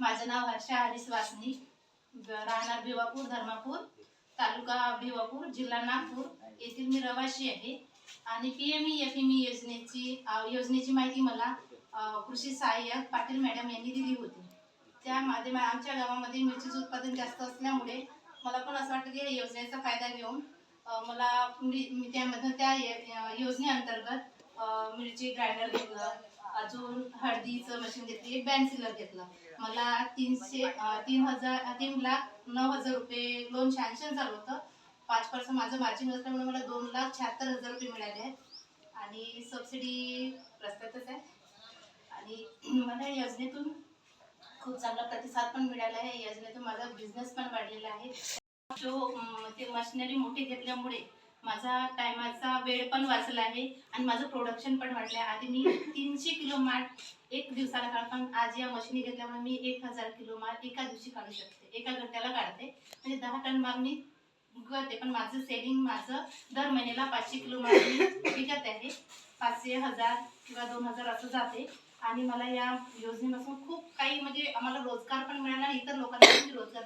माझं नाव हर्षा हरीश वासनी राहणार भिवापूर धर्मापूर तालुका भिवापूर जिल्हा नागपूर. येथील मी रवाशी आहे. आणि P M E F M E योजनेची योजनेची माहिती मला कृषी सहाय्यक पाटील मॅडम यांनी दिली होती. त्या माध्यमा आमच्या गावामध्ये मिरचीचं उत्पादन जास्त असल्यामुळे मला पण असं वाटतं की या योजनेचा फायदा घेऊन मला मी मी त्यामधून त्या योजनेअंतर्गत मिरची ग्राइंडर घेतलं. अजून हळदीचं मशीन घेतली एक बँड सिलर घेतलं. मला तीनशे तीन हजार तीन लाख नऊ हजार रुपये लोन सँक्शन झालं होतं. पाच पर्सेंट माझं मार्जिन असल्यामुळे मला दोन लाख शहात्तर हजार रुपये मिळाले आहेत. आणि सबसिडी रस्त्यातच आहे. आणि मला या योजनेतून खूप चांगला प्रतिसाद पण मिळाला आहे. या योजनेतून माझा बिझनेस पण वाढलेला आहे. जो ते मशिनरी मोठी घेतल्यामुळे माझा टायमाचा वेळ पण वाचला आहे आणि माझं प्रोडक्शन पण वाढलं आहे आधी मी तीनशे किलो माल एक दिवसाला काढ पण आज या मशीनी घेतल्यामुळे मी एक हजार किलो माल एका दिवशी काढू शकते. एका घंट्याला काढते. म्हणजे दहा टन माल मी करते पण माझं सेलिंग माझं दर महिन्याला पाचशे किलो माल मी विकत आहे. पाचशे हजार किंवा दोन हजार असं जाते. आणि मला या योजनेपासून खूप काही म्हणजे आम्हाला रोजगार पण मिळाला इतर लोकांना रोजगार